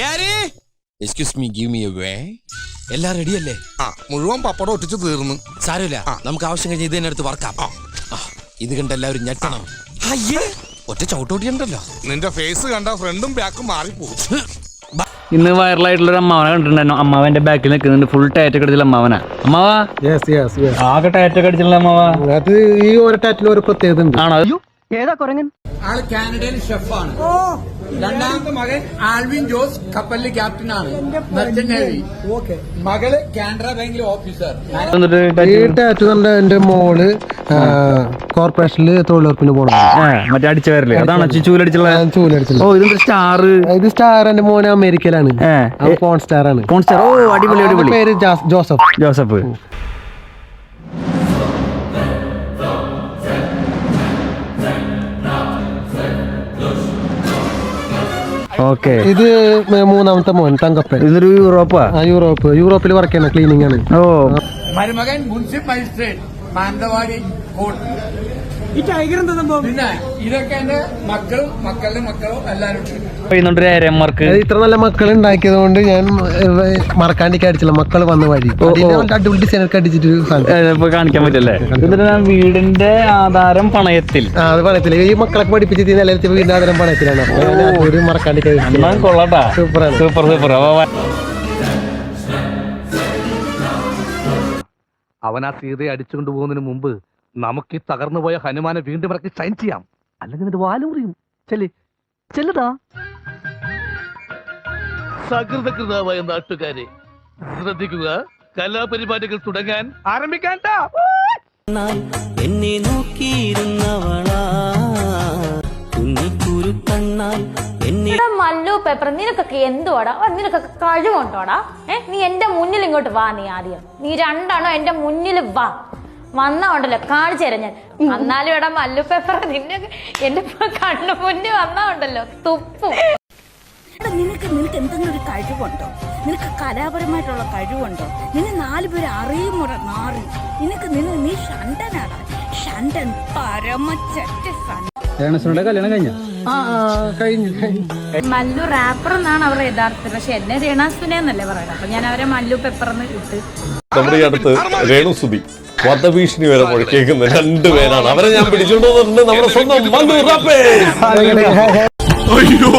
Excuse me give me a way എല്ലാം റെഡിയല്ലേ ആ മുഴുവൻ പപ്പടം ഒട്ടിച്ചു തീർന്നു. സാരമില്ല നമുക്ക് ആവശ്യം കഴിഞ്ഞ് ഇത് തന്നെ എടുത്ത് വർക്കാം ഇത് കണ്ട് എല്ലാവരും ഞെട്ടണം. അയ്യേ. ഒറ്റ ചവിട്ടോട്ടിയുണ്ടല്ലോ. നിന്റെ ഫേസ് കണ്ട ഫ്രണ്ടും ബാക്കും മാറിപ്പോകും ഇന്ന് വൈറലായിട്ടുള്ള ഒരു അമ്മാവനെ കണ്ടിട്ടുണ്ടായിരുന്നു. അമ്മാവന്റെ ബാക്കിൽ നിൽക്കുന്നുണ്ട്. ഫുൾ ടയറ്റൊക്കെ അടിച്ചുള്ള അമ്മാവനാ. അമ്മാവാ. ആകെ ടയറ്റൊക്കെ അടിച്ചുള്ള അമ്മാവാ. അത് ഈ ഒരു ടാറ്റിൽ ഒരു പ്രത്യേകത ഉണ്ട്. ആണോ? ആൾ കാനഡയിൽ ഷെഫാണ്. രണ്ടാമത്തെ മകൻ ആൽവിൻ ജോസ് കപ്പലിൽ ക്യാപ്റ്റനാണ്. നേവി മകൾ കാനറ ബാങ്കിലെ ഓഫീസർ. ഈ ടാറ്റു കണ്ട എന്റെ മോൾ കോർപ്പറേഷനിൽ തൊഴിലുറപ്പിന് പോകണം ആ, മറ്റേ അടിച്ച അതാണ് ചൂലടിച്ചുള്ള ഓ സ്റ്റാർ ഇത് സ്റ്റാർ എന്റെ മോന് അമേരിക്കയിലാണ്. സ്റ്റാർ ആണ്. കോൺസ്റ്റാർ ഓ അടിപൊളി അടിപൊളി. പേര് ജോസഫ്. ജോസഫ്. ഓക്കെ. ഇത് മൂന്നാമത്തെ മോൻ തങ്കപ്പൻ. ഇതൊരു യൂറോപ്പാ? ആ യൂറോപ്പ്. യൂറോപ്പിൽ വർക്ക് ചെയ്യുന്ന ക്ലീനിങ് ആണ്. ഓ. മരുമകൻ പിന്നെ ഇതൊക്കെ എന്റെ മക്കളും മക്കളുടെ ഇത്ര നല്ല മക്കൾ ഉണ്ടാക്കിയത് കൊണ്ട് ഞാൻ മറക്കാണ്ടിക്ക് അടിച്ചില്ല. മക്കൾ വന്ന വഴി. അടിപൊളി ഡിസൈൻ ഒക്കെ അടിച്ചിട്ട് കാണിക്കാൻ പറ്റല്ലേ? എന്നിട്ട് ഞാൻ വീടിന്റെ ആധാരം പണയത്തിൽ. ആ അത് പണയത്തിൽ ഈ മക്കളൊക്കെ പഠിപ്പിച്ച് നിലനിർത്തി വീടിന്റെ ആധാരം പണയത്തിലാണ്. ഒരു മറക്കാണ്ടിക്ക് കൊള്ളാട്ടാ. Super super. അവൻ ആ സീതയെ അടിച്ചുകൊണ്ട് പോകുന്നതിന് മുമ്പ് നമുക്ക് ഈ തകർന്നു പോയ ഹനുമാനെ വീണ്ടും ഇറക്കി സൈൻ ചെയ്യാം. അല്ലെങ്കിൽ നിന്റെ വാലുറിയും ചെല്ലി. ചെല്ലതാ സകൃതകൃതാവായ നാട്ടുകാരെ ശ്രദ്ധിക്കുക. കലാപരിപാടികൾ തുടങ്ങാൻ ആരംഭിക്കാൻ എന്നെ നോക്കിയിരുന്നവളാ. കുഞ്ഞിക്കുരു കണ്ണാൽ എന്നെ മല്ലു പേപ്പർ നിനക്കൊക്കെ എന്തുവാടാ? നിനക്കൊക്കെ കഴിവുണ്ടോടാ? ഏ നീ എന്റെ മുന്നിൽ ഇങ്ങോട്ട് വാ നീ ആദ്യം. നീ രണ്ടാണോ എന്റെ മുന്നിൽ വാ. വന്നാ ഉണ്ടല്ലോ കാണിച്ചു തരാം ഞാൻ. എന്നാലും ഇവിടെ മല്ലു പേപ്പർ നിന്നെ എന്റെ കണ്ണു മുന്നേ വന്നാ ഉണ്ടല്ലോ തുപ്പും. എടാ നിനക്ക് നിനക്ക് എന്തെങ്കിലും ഒരു കഴിവുണ്ടോ? നിനക്ക് കലാപരമായിട്ടുള്ള കഴിവുണ്ടോ? നിന്നെ നാലു പേര് അറിയുമോടാ മാറി നിനക്ക് നിന്ന് നീ ഷണ്ടനാടാ ഷണ്ടൻ പരമച്ചറ്റ കല്യാണം കഴിഞ്ഞ? മല്ലു റാപ്പർ എന്നാണ് അവരുടെ യഥാർത്ഥത്തിൽ. പക്ഷെ എന്നെ രേണാസുനെന്നല്ലേ പറയുന്നത്. അപ്പൊ ഞാൻ അവരെ മല്ലു പെപ്പർന്ന് ഇട്ട് നമ്മുടെ വധഭീഷണി വരെ മുഴക്കേക്കുന്ന രണ്ടുപേരാണ് അവരെ ഞാൻ പിടിച്ചോണ്ട് വന്നിട്ടുണ്ട്. നമ്മുടെ സ്വന്തം മല്ലു റപ്പേ. അയ്യോ.